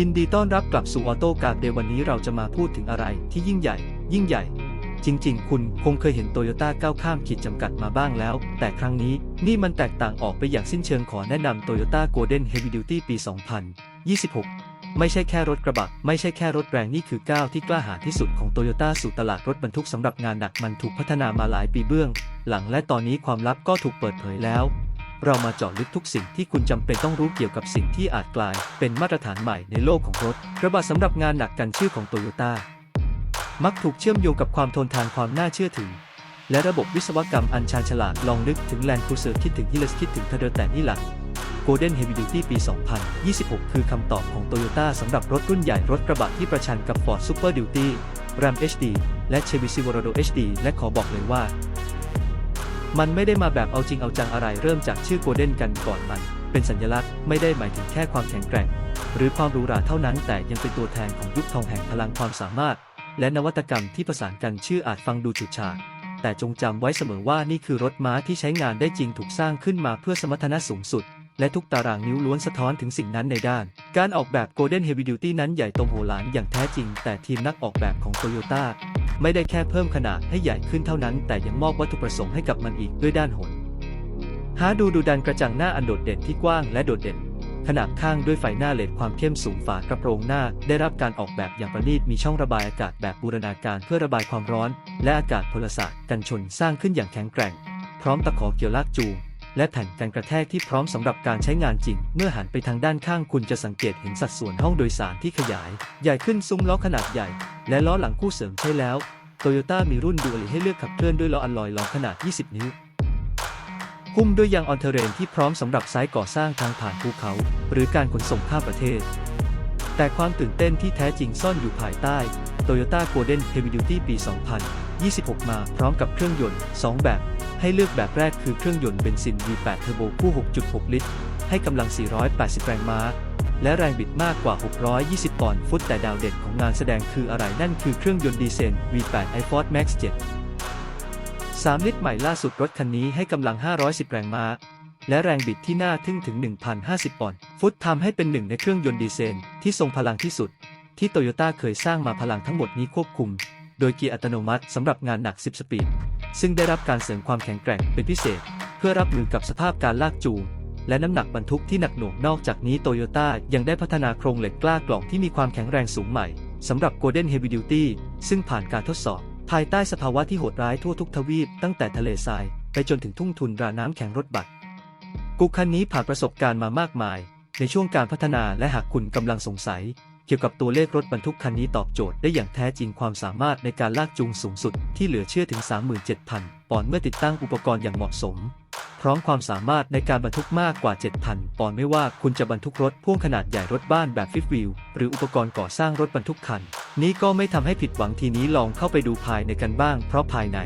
ยินดีต้อนรับกลับสู่ออโต้การ์ดเดวันนี้เราจะมาพูดถึงอะไรที่ยิ่งใหญ่ ยิ่งใหญ่ จริง ๆ คุณคงเคยเห็นโตโยต้าก้าวข้ามขีดจำกัดมาบ้างแล้ว แต่ครั้งนี้นี่มันแตกต่างออกไปอย่างสิ้นเชิงขอแนะนำ Toyota Golden Heavy Duty ปี 2026 ไม่ใช่แค่รถกระบะ ไม่ใช่แค่รถแรงนี่คือก้าวที่กล้าหาญที่สุดของโตโยต้าสู่ตลาดรถบรรทุกสำหรับงานหนักมันถูกพัฒนามาหลายปีเบื้อง หลังและตอนนี้ความลับก็ถูกเปิดเผยแล้ว เรามาเจาะลึกทุกสิ่งที่คุณจำเป็นต้องรู้เกี่ยวกับสิ่งที่อาจกลายเป็นมาตรฐานใหม่ในโลกของรถกระบะสำหรับงานหนักกันชื่อของโตโยต้ามักถูกเชื่อมโยงกับความทนทานความน่าเชื่อถือ และระบบวิศวกรรมอันชาญฉลาดลองนึกถึงแลนด์ครูเซอร์คิดถึงฮิลเลสคิดถึงเทเดอร์แต่นี่หละ Golden Heavy Duty ปี 2026 คือคำตอบของ Toyota สำหรับรถรุ่นใหญ่รถกระบะที่ประชันกับ Ford Super Duty Ram HD และ Chevy Silverado HD และขอบอกเลยว่า มันไม่ได้มาแบบเอาจริงเอาจังอะไรเริ่มจากชื่อ Golden กันก่อนมัน เป็นสัญลักษณ์ไม่ได้หมายถึงแค่ความแข็งแกร่ง หรือความหรูหราเท่านั้นแต่ยังเป็นตัวแทนของยุคทองแห่งพลังความสามารถ และนวัตกรรมที่ประสานกันชื่ออาจฟังดูฉูดฉาดแต่จงจำไว้เสมอว่านี่คือรถม้าที่ใช้งานได้จริงถูกสร้างขึ้นมาเพื่อสมรรถนะสูงสุด และทุกตารางนิ้วล้วนสะท้อนถึงสิ่งนั้นในด้าน การออกแบบ Golden Heavy Duty นั้นใหญ่โตมโหฬารอย่างแท้จริง แต่ทีมนักออกแบบของ Toyota ไม่ได้แค่เพิ่มขนาดให้ใหญ่ขึ้นเท่านั้น แต่ยังมอบวัตถุประสงค์ให้กับมันอีกด้วยด้านหนหาดูดูดันกระจังหน้าอันโดดเด่นที่กว้างและโดดเด่น ขนาบข้างด้วยไฟหน้าเลดความเข้มสูงฝากระโปรงหน้า ได้รับการออกแบบอย่างประณีตมีช่องระบายอากาศแบบบูรณาการเพื่อระบายความร้อน และอากาศพลศาสตร์กันชนสร้างขึ้นอย่างแข็งแกร่ง พร้อมตะขอเกี่ยวลากจูงและแผ่นกันกระแทกที่พร้อมสำหรับการใช้งานจริง เมื่อหันไปทางด้านข้างคุณจะสังเกตเห็นสัดส่วนห้องโดยสารที่ขยาย ใหญ่ขึ้นซุ้มล้อขนาดใหญ่ และล้อหลังคู่เสริมใช่แล้วโตโยต้ามีรุ่นดูอลิให้เลือกขับเคลื่อนด้วยล้ออัลลอยล้อขนาด 20 นิ้วหุ้มด้วยยางออนเทเรนที่พร้อมสำหรับไซต์ก่อสร้างทางผ่านภูเขา หรือการขนส่งข้ามประเทศ แต่ความตื่นเต้นที่แท้จริงซ่อนอยู่ภายใต้ Toyota Golden Heavy Duty ปี 2026 มาพร้อมกับเครื่องยนต์ 2 แบบ ให้เลือกแบบแรกคือเครื่องยนต์เบนซิน V8 เทอร์โบคู่ 6.6 ลิตร ให้กำลัง 480 แรงม้า และแรงบิดมากกว่า 620 ปอนด์ฟุต แต่ดาวเด่นของงานแสดงคืออะไรนั่นคือเครื่องยนต์ดีเซล V8 iFord Max 7 3 ลิตรใหม่ล่าสุดรถคันนี้ให้กำลัง 510 แรงม้า และแรงบิดที่น่าทึ่งถึง 1,050 ปอนด์ฟุตทำให้เป็นหนึ่งในเครื่องยนต์ดีเซลที่ทรงพลังที่สุด ที่โตโยต้าเคยสร้างมาพลังทั้งหมดนี้ควบคุม โดยเกียร์อัตโนมัติสำหรับงานหนัก 10 สปีดซึ่งได้รับการเสริมความแข็งแกร่งเป็นพิเศษ เพื่อรับมือกับสภาพการลากจูง และน้ำหนักบรรทุกที่หนักหน่วงนอกจากนี้โตโยต้ายังได้พัฒนาโครงเหล็กกล้ากล่องที่มีความแข็งแรงสูงใหม่สำหรับ Golden Heavy Duty ซึ่งผ่านการทดสอบ ภายใต้สภาวะที่โหดร้ายทั่วทุกทวีปตั้งแต่ทะเลทราย ไปจนถึงทุ่งทุนราน้ำแข็งรถบัสกุกคันนี้ผ่านประสบการณ์มามากมาย ในช่วงการพัฒนาและหากคุณกำลังสงสัย เกี่ยวกับตัวเลขรถบรรทุกคันนี้ตอบโจทย์ได้อย่างแท้จริงความสามารถในการลากจูงสูงสุดที่เหลือเชื่อถึง 37,000 ปอนด์เมื่อติดตั้งอุปกรณ์อย่างเหมาะสม พร้อมความสามารถในการบรรทุกมากกว่า 7,000 ปอนด์ไม่ว่าคุณจะบรรทุกรถพ่วงขนาดใหญ่รถบ้านแบบฟิฟวิวหรืออุปกรณ์ก่อสร้างรถบรรทุกคัน นี้ก็ไม่ทำให้ผิดหวังทีนี้ลองเข้าไปดูภายในกันบ้างเพราะภายใน